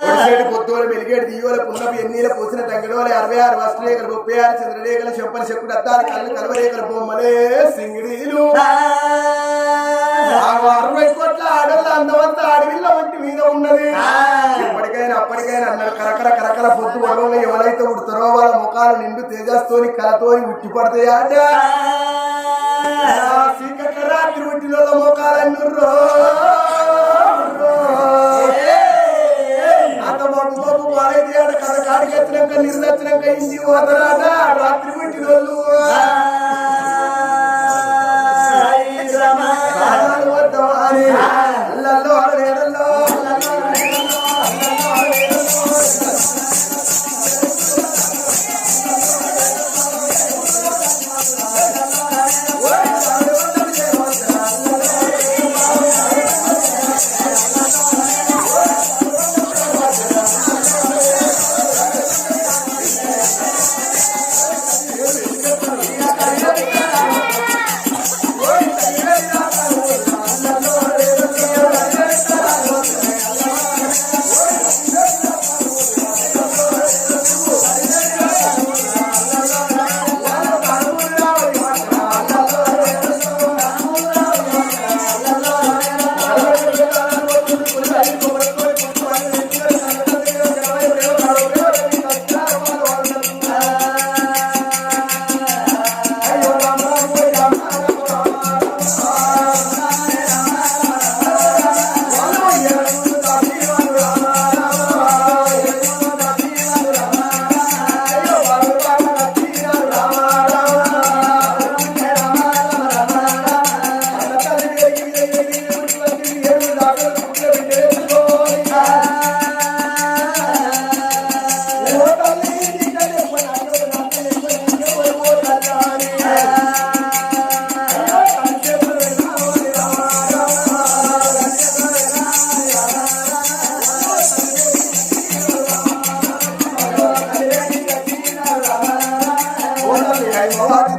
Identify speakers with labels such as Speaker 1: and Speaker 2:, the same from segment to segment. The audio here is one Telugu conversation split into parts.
Speaker 1: ఒడిసేటి పొత్తువల మెలిగేటి దియ్యోల పున్నపు ఎన్నీల పూసిన తంగిడోల అరవై ఆరు వస్త్రరేఖలు ముప్పై ఆరు చంద్రరేఖలు చెప్పని చెప్పుడు అద్దాలు కళ్ళు కలవరేఖలు బొమ్మలే సింగిడీలు అరవై కోట్ల ఆడోళ్ళ అందమంతా అడవిలో వంటి మీద ఉన్నది. ఇప్పటికైనా అప్పటికైనా అన్నాడు కరకర కరకర పొత్తు వడవలు ఎవరైతే ఉడతారో వాళ్ళ ముఖాలు నిండు తేజస్తోని కలతోని ఉట్టి పడతాయట. ఆ. చీకట్ల రాత్రి ఉట్టిలో ముఖాలన్నుర్రో. మబ్బు పాలైతే ఆడ కడ కాడికి వచ్చినాక నీళ్ళు వచ్చినాక ఇంటికి పోతారాట రాత్రి పుట్టిన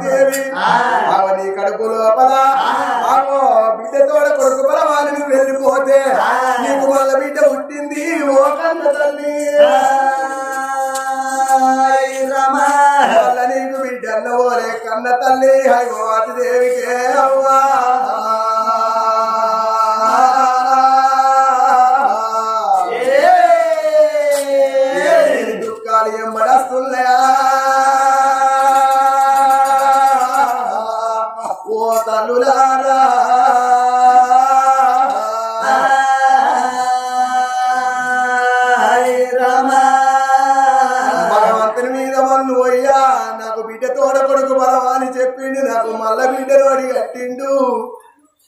Speaker 1: దేవి కడుపు లోపల. ఆగో బిడ్డ తోడ కొడుకు బలవాని వెళ్ళిపోతే నీకు వాళ్ళ బిడ్డ పుట్టింది ఓ కన్న తల్లి. నీకు బిడ్డ అన్నవోలే కన్న తల్లి. అయ్యో అతి దేవికే అవ్వా.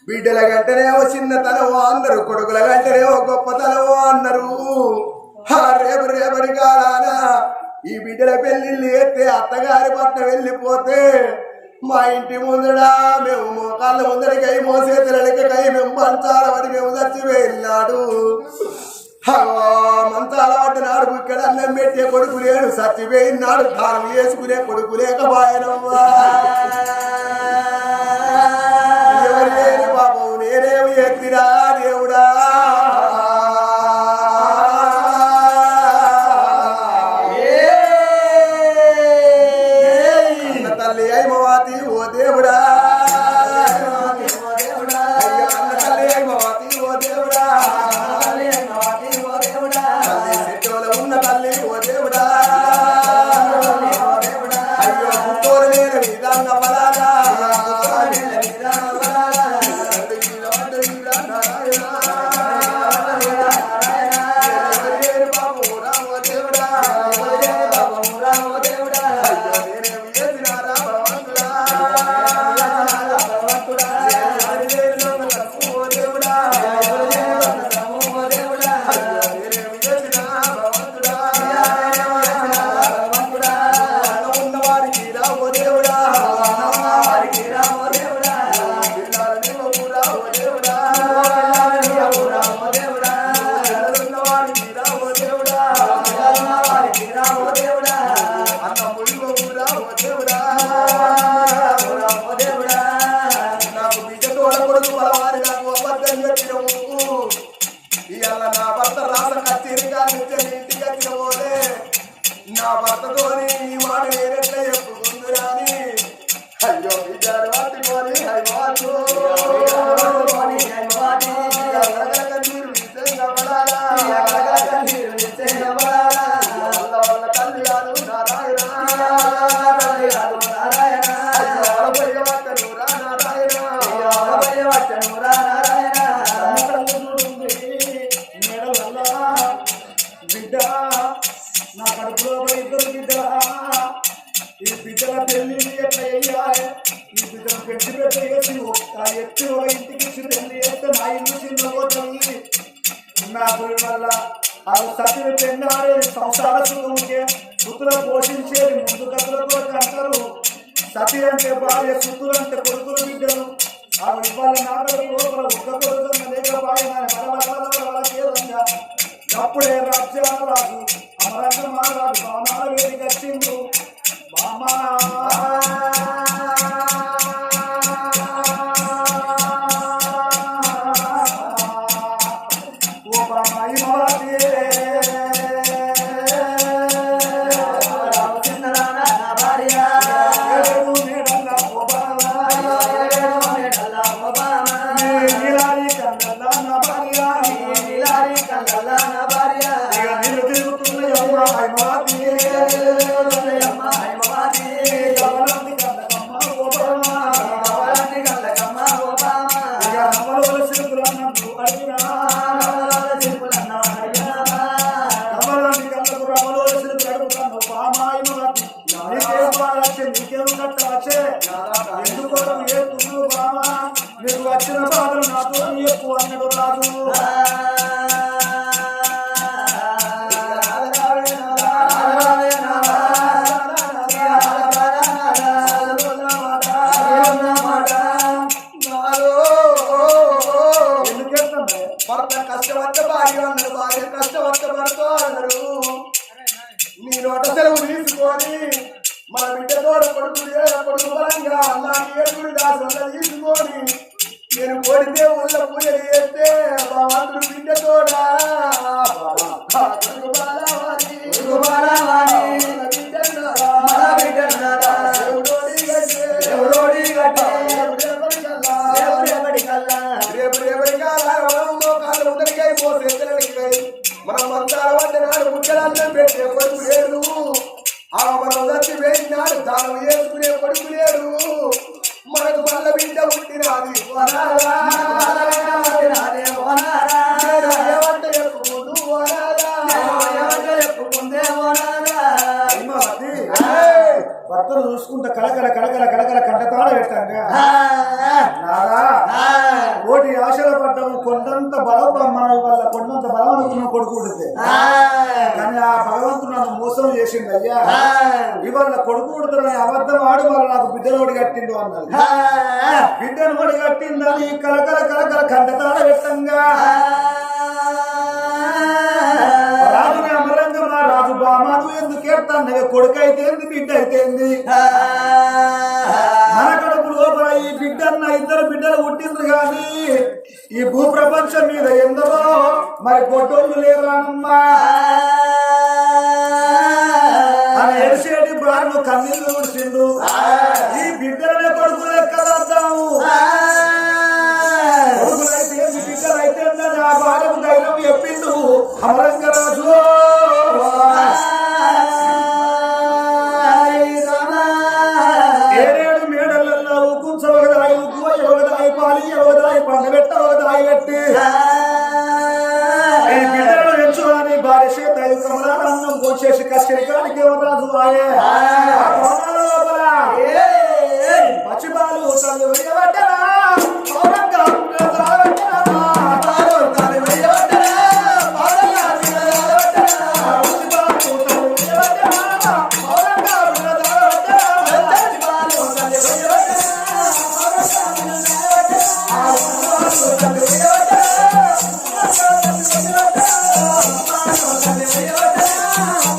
Speaker 1: బిడ్డల గంటనేమో చిన్నతనమో అందరు కొడుకుల గంటనేమో గొప్పతనమో అన్నారు. హా, రేపు రేపటి కాలాన ఈ బిడ్డల పెళ్ళిళ్ళు ఎత్తే అత్తగారి పట్ల వెళ్ళిపోతే మా ఇంటి ముందడా మేము మోకాళ్ళ ముందడికి అయి మోసే తిరడికై మేము మంచాల పడి మేము చచ్చి వెళ్ళాడు. మంచాల పడ్డ నాడు ఇక్కడ అన్నం పెట్టే కొడుకు లేడు చచ్చిపోయినాడు దానం వేసుకునే కొడుకు లేకపోయానమ్మా.
Speaker 2: ఎత్తి ఒక ఇంటికి ఇచ్చి పెళ్ళి చేస్తే నా ఇల్లు చిన్న పోతుంది నాకు వల్ల అది సత్యులు పెన్నాడేది సంసార సుఖముకే సుతులు పోషించేది ముందు కథలతో అంటారు సతి అంటే భార్య సుతులు అంటే కొడుకులు బిడ్డలు. ఆ ఇవాళ నాగరి లోపల ఒక్క కొడుకున్న లేకపోయినా అప్పుడే రాజ్యాల అమరంగ మహారాజు బామాల వేదిక వచ్చిండు. బామా. భార్య
Speaker 1: సెలవు తీసుకొని మన బిడ్డ తోడ కొడుకు కొడుకు బలంగా అన్నా ఏడుగుడి దాసంగా తీసుకొని నేను కొడితే ఊళ్ళో పూజలు చేస్తే భగవంతుడు బిడ్డ తోడ? కొడుకు ఉండడికై పోతే ఎత్తలడికై మనం మంతాల వంటి నాడు ముక్కలన్నం పెట్టే కొడుకు ఆ మనం వచ్చి వేసినాడు తాను వేసుకునే కొడుకులేడు మనకు మళ్ళ బిడ్డ పుట్టినది.
Speaker 2: వరాలా కలకల కంటతాడ పెట్టంగా కోటి ఆశలు పడ్డాము కొండంత బలం మన వల్ల కొండంత బలం అనుకున్న కొడుకు పుడితే కానీ ఆ భగవంతుడు నన్ను మోసం చేసిండు అయ్యా ఇవాళ కొడుకు పుడుతున్న అబద్ధం ఆడు వాళ్ళ నాకు బిడ్డను ఒడి కట్టిండు అన్నది బిడ్డను ఒడి కట్టిందని కలకల కలకల కంటతాడ పెట్టంగా. బామాను ఎందుకు ఏడుతాను కొడుకు అయితే ఏంది? బిడ్డ అయితే ఏంది మన కడుపు లోపల ఈ బిడ్డన్న ఇద్దరు బిడ్డలు పుట్టింది కానీ ఈ భూ ప్రపంచం మీద ఎందరో మరి గొడ్డోళ్ళు లేరానమ్మా. అని ఎడిసేటి బాను కన్నీళ్ళు ఊడ్చిండు ఈ బిడ్డలనే కొడుకు లెక్క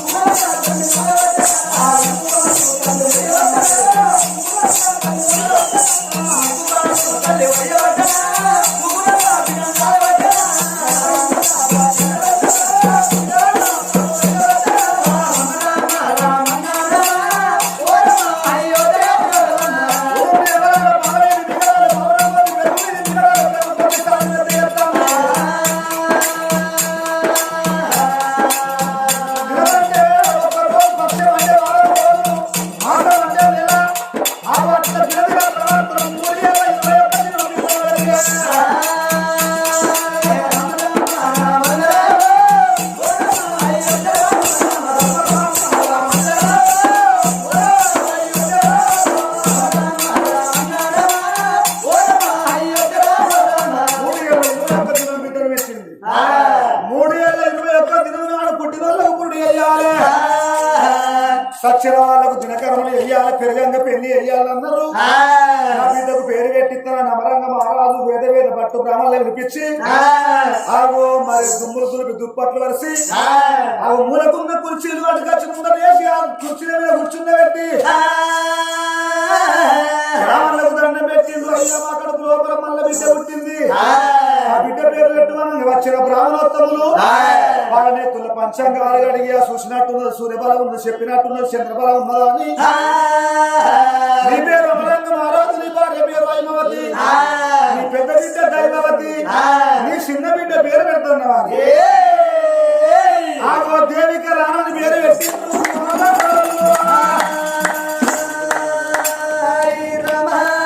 Speaker 2: Oh. ఉయ్యాల పెరగంగా పెళ్ళి వేయాలన్నారు నా బిడ్డకు పేరు పెట్టిస్తున్న నమరంగ మహారాజు వేద వేద పట్టు బ్రాహ్మణులు వినిపించి ఆగో మరి దుమ్ములు దులిపి దుప్పట్లు వరిసి? ఆ మూలకున్న కుర్చీలు పట్టుకొచ్చి ముందర వేసి ఆ కుర్చీల మీద కూర్చుండబెట్టి బ్రాహ్మణులకు దండం పెట్టిండ్రు అయ్యా మా కడుపు లోపల మల్ల బిడ్డ పుట్టింది. ఆ బిడ్డ పేరు పెట్టుమని వచ్చిన బ్రాహ్మణోత్తములు వాళ్ళ నెత్తుల పంచాంగాలు అడిగి ఆ చూసినట్టున్నది సూర్యబలం ఉన్నది చెప్పినట్టున్నది చంద్రబలం ఉన్నదా అని నీ పేరు అమరంగ మహారాజు నీ భార్య పేరు వైమవతి నీ పెద్ద బిడ్డ దైవవతి నీ చిన్న బిడ్డ పేరు పెడుతున్నావా ఆగో దేవిక రానని పేరు పెట్టిండ్రు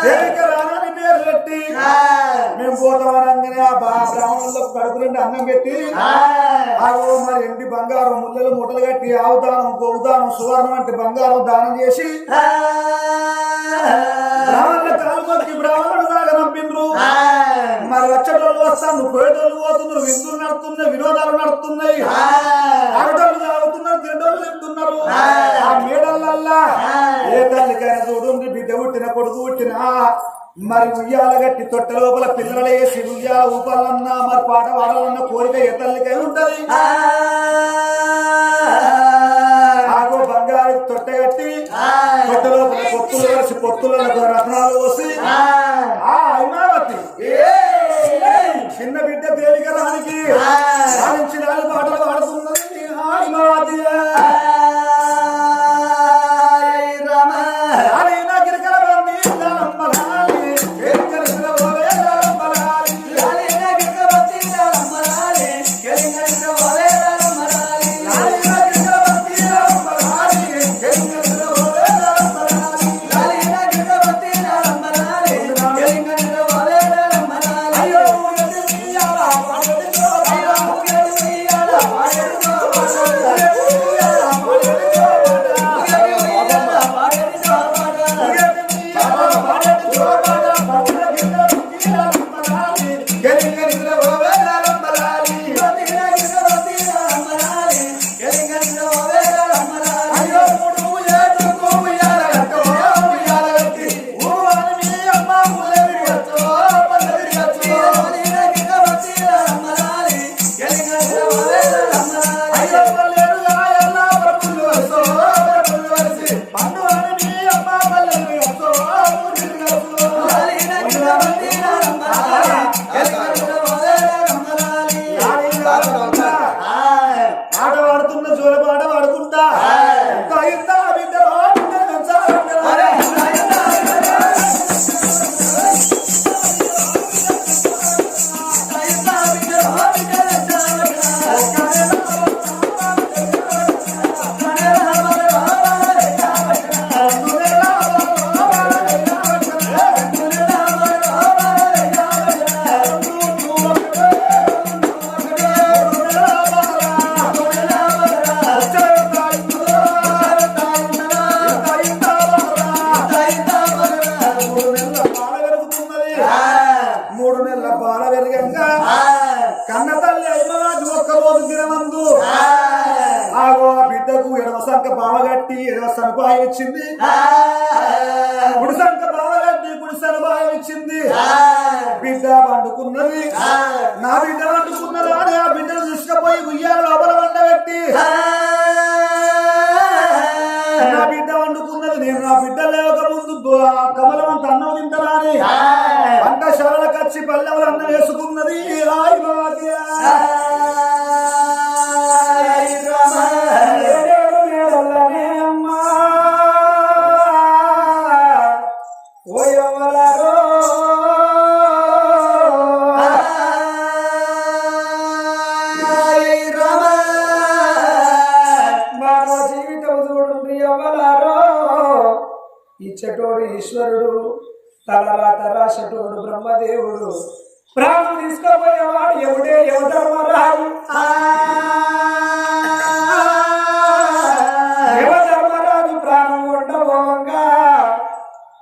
Speaker 2: దేవిక రానని పేరు పెట్టి. మేము పోతామనగానే ఆ బా బ్రాహ్మణులకు కడుపు నుండి అన్నం పెట్టి. ఆగో మరి ఎండి బంగారం ముళ్ళలు మూటలు కట్టి ఆవుదానం గోవుదానం సువర్ణం అంటే బంగారం దానం చేసి దాకా నంపిండ్రు మరి వచ్చేటోళ్ళు వస్తాను పోయేటోళ్ళు పోతున్నారు విందులు నడుతున్నాయి వినోదాలు నడుస్తున్నాయి. ఆడటోళ్ళు తాగుతున్నారు తింటోళ్ళు తింటున్నారు. ఆ. మేడలల్లా ఏ తల్లికైనా చూడు బిడ్డ పుట్టిన కొడుకు పుట్టిన. మరి ఉయ్యాల గట్టి తొట్ట లోపల పిల్లలు వేసి ఉయ్యాల ఊపాలన్నా మరి పాట పాడాలన్న కోరిక ఏ తల్లికై ఉంటది. పొత్తులు వేసి పొత్తులకు రత్నాలు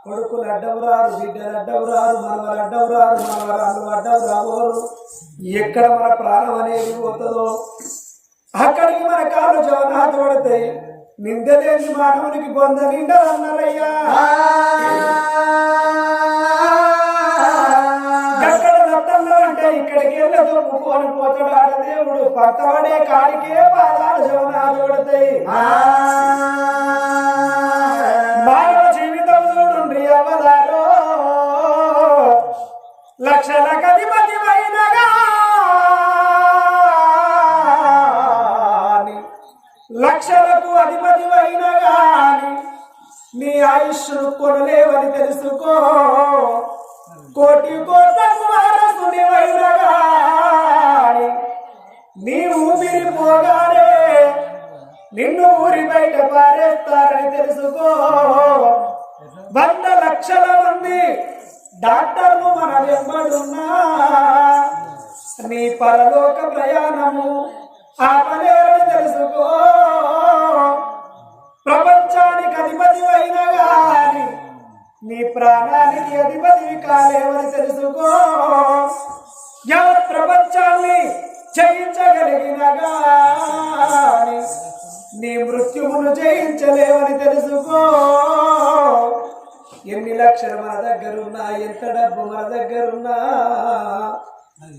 Speaker 2: కొడుకులు అడ్డవురారు బిడ్డలు అడ్డవురారు మనవలు అడ్డవురారు మనవరాలు అడ్డవు రాబోరు ఎక్కడ మన ప్రాణం అనేది పోతుందో అక్కడికి మన కాళ్ళు జవనాథ పడతాయి
Speaker 3: నిందలేని మానవునికి బొంద నిండదన్నారయ్యా ఎక్కడ ఇక్కడికి వెళ్ళి దొప్పుకొని పోతాడు ఆడ దేవుడు. పట్టబడే కాడికే బాధాలు శవనాలు పడతాయి. లక్షల కధిపతి లక్షలకు అధిపతి గాని నీ ఆయుష్ను కొనలేవని తెలుసుకో. కోటి కోట్లకు వారసుని గాని నీ ఊపిరి పోగానే నిన్ను ఊరి బయట పారేస్తారని తెలుసుకో. వంద లక్షల మంది డాక్టర్లు మన వెంబడున్నా. నీ పరలోక ప్రయాణము ఆపలేరు తెలుసుకో. ప్రపంచానికి అధిపతి అయినా గాని నీ ప్రాణానికి అధిపతి కాలేవని తెలుసుకో. ఎవరు ప్రపంచాన్ని జయించగలిగిన గాని నీ మృత్యువును జయించలేవని తెలుసుకో. ఎన్ని లక్షలు మన దగ్గరున్నా ఎంత డబ్బు మన దగ్గరున్నా?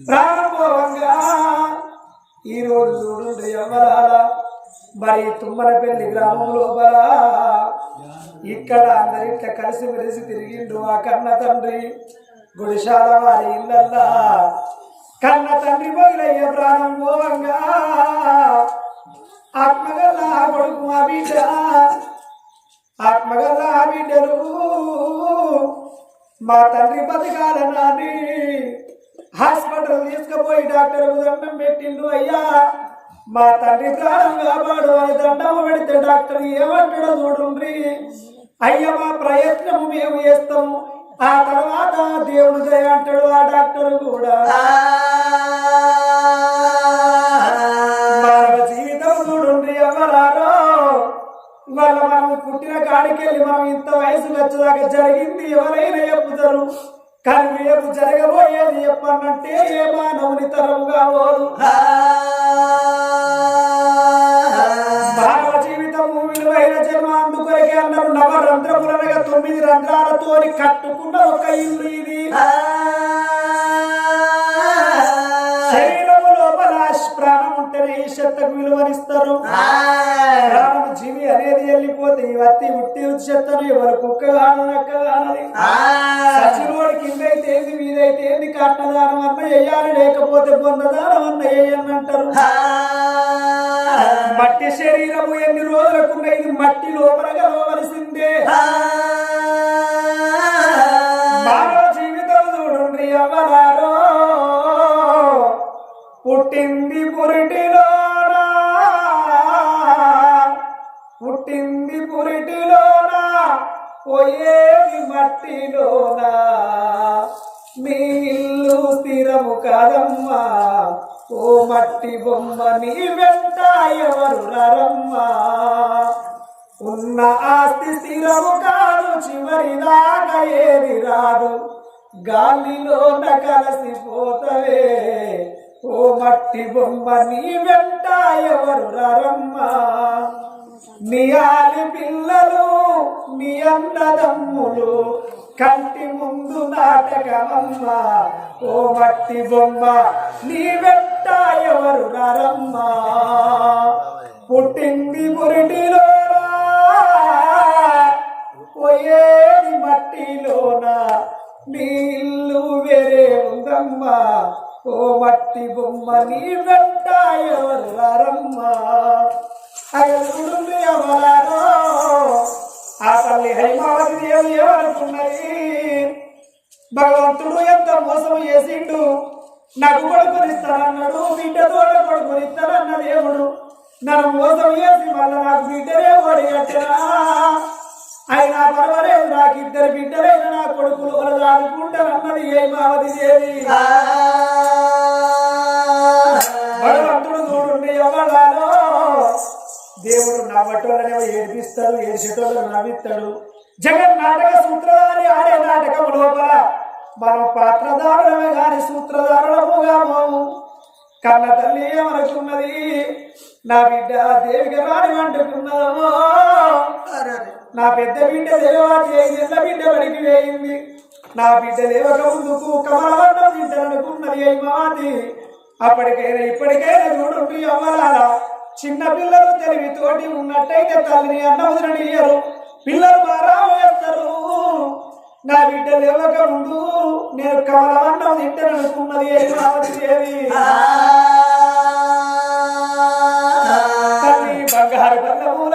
Speaker 3: ప్రారంభంగా ఈ రోజు చూడు ఎవరాలా మరి తుమ్మలపల్లి గ్రామం లోపల ఇక్కడ అందరిట్లా కలిసి మెలిసి తిరిగిండు ఆ కన్న తండ్రి. గుడిశాల వారి ఇళ్ళల్లా కన్న తండ్రి మొదలయ్య ప్రాణం పోవంగా ఆత్మగల్ల కొడుకు మా బిడ్డ ఆత్మగల్ల బిడ్డలు మా తండ్రి బతకాలనాని హాస్పిటల్ తీసుకుపోయి డాక్టర్ దండం పెట్టిండు అయ్యా. మా తండ్రి ప్రాణం కాపాడు అని దండం పెడితే డాక్టర్ ఏమంటాడో చూడండి అయ్యా మా ప్రయత్నం మేము చేస్తాము. ఆ తర్వాత దేవుడు జయ అంటాడు ఆ డాక్టర్ కూడా. ఇవాళ మనం పుట్టిన కాడికెళ్ళి మనం ఇంత వయసు వచ్చేదాకా జరిగింది ఎవరైనా చెప్పుతారు కానీ రేపు జరగబోయేది చెప్పనంటే ఏ మానవుని తరం కావోదు మానవ జీవితం విలువైన జన్మ అందుకొరకే అన్నారు నవ రంధ్రములనగా తొమ్మిది రంధ్రాలతో కట్టుకున్న ఒక ఇల్లు ఇది. ప్రాణం ఉంటేనే ఈ చెత్తకు విలువనిస్తారు. ప్రాణం జీవి అనేది వెళ్ళిపోతే ఈ వత్తి ఉట్టి చెత్తను ఎవరు కుక్క కాను నక్క కానని సచినోడు కింద అయితే ఏంది మీదైతే ఏంది కట్టదానం అన్న వేయాలి లేకపోతే పొందదానం అన్న వేయని అంటారు. మట్టి శరీరము ఎన్ని రోజులకు ఇది మట్టి లోపల కలవలసిందే పుట్టింది పురిటిలోనా? పుట్టింది పురిటిలోనా? పోయేది మట్టిలోనా? మీ ఇల్లు స్థిరము కాదమ్మా. ఓ మట్టి బొమ్మ నీ వెంట ఎవరు రరమ్మా? ఉన్న ఆస్తి స్థిరము కాదు చివరిదాకా ఏది రాదు. గాలిలోన కలిసిపోతవే. ఓ మట్టి బొమ్మ నీ వెంట ఎవరు రరమ్మా నీ ఆలి పిల్లలు నీ అన్నదమ్ములు కంటి ముందు నాటకమమ్మా. ఓ మట్టి బొమ్మ నీ వెంట ఎవరు రరమ్మా పుట్టింది పురిటిలోనా పోయేది మట్టిలోనా? నీ ఇల్లు వేరే ఉందమ్మా. ఓ మట్టి బొమ్మ నీ వెంట ఎవరు రమ్మా అయ్యుడు ఆ తల్లి హైమావతి ఏమనుకున్నది? భగవంతుడు ఎంత మోసం చేసిండు? నాకు కొడుకునిస్తానన్నాడు బిడ్డతో కొడుకునిస్తానన్న దేవుడు. నన్ను మోసం చేసి మళ్ళీ నాకు బిడ్డలే ఓడిగట్టరా అయినా పర్వాలేదు నాకు ఇద్దరు బిడ్డలైన నా కొడుకులు వాళ్ళు ఆడుకుంటానన్నది హైమావతి దేవి భగవంతుడు చూడుండి ఎవడాలో దేవుడు నవ్వటోళ్ళనే ఏడిపిస్తాడు ఏడిచేటోళ్ళని నవ్విస్తాడు. జగన్ నాటక సూత్రధారి ఆడే నాటకం లోపల మనం పాత్రధారులమే గాని సూత్రధారులము కాము. కన్న తల్లి ఏమనుకున్నది? నా బిడ్డ దేవిక రాని వండుకున్నాము నా పెద్ద బిడ్డ ఐదేళ్ళ బిడ్డ బడికి వేయింది. నా బిడ్డ లేవక ముందుకు కమలవడ్డం తింటారనుకున్నది అయ్యమాది అప్పటికైనా ఇప్పటికైనా చూడండి అమ్మలాల చిన్న పిల్లలు తెలివి తోటి ఉన్నట్టయితే తల్లిని అన్న వదిలియరు పిల్లలు మారా వేస్తారు. నా బిడ్డ లేవక ముందు నేను కమలవడ్డం తింటారనుకున్నది అయ్యమాది దేవి. తల్లి బంగారు బల్లముల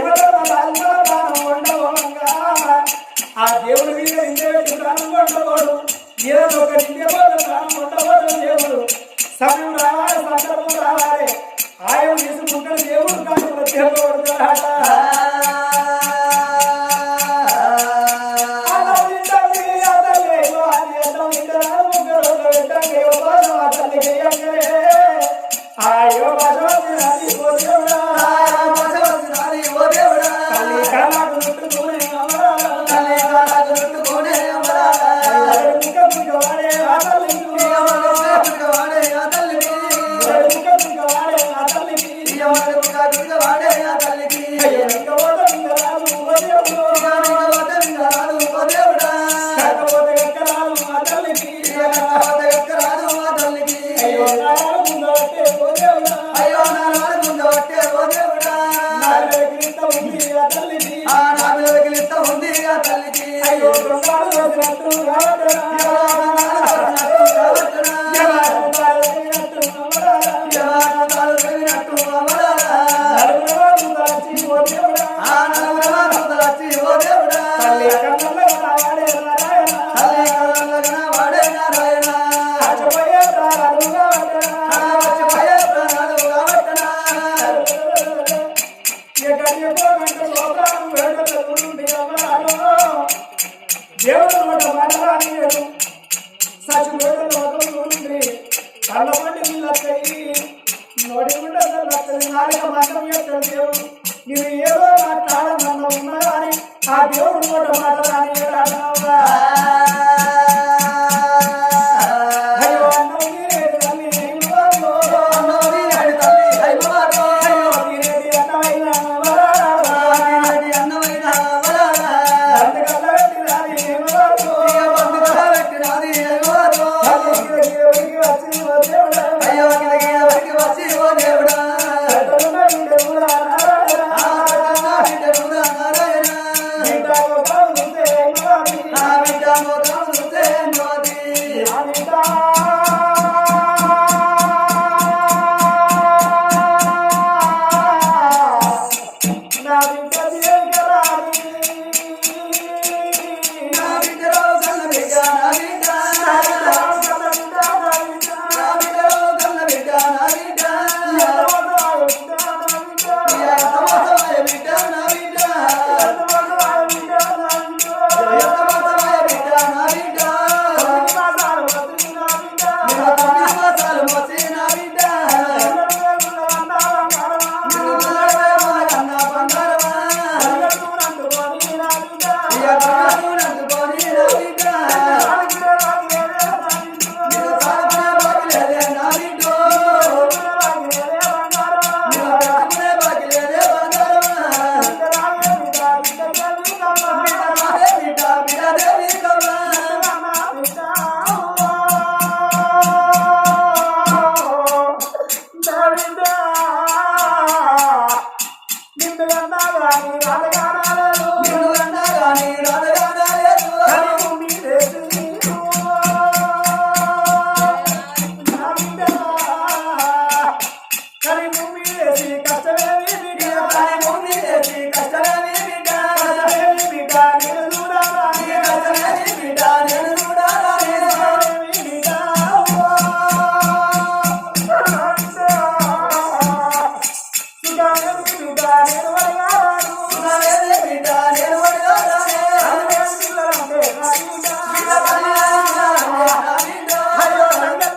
Speaker 3: దేవుడు ఆ దేవుడు మీద ఇంటి ప్రాణం కొట్టకూడదు ఏదో ఒక ఇంకేవాడు ప్రాణం కొట్టకూడదు దేవుడు. సమయం రావాలి సందర్భం రావాలి. ఆయన తీసుకుంటే దేవుడు కాదు ప్రత్యేక ఇది ఏదో మాట్లాడమన్న ఉన్నా కానీ ఆ దేవుడు నోట మాట్లాడాలి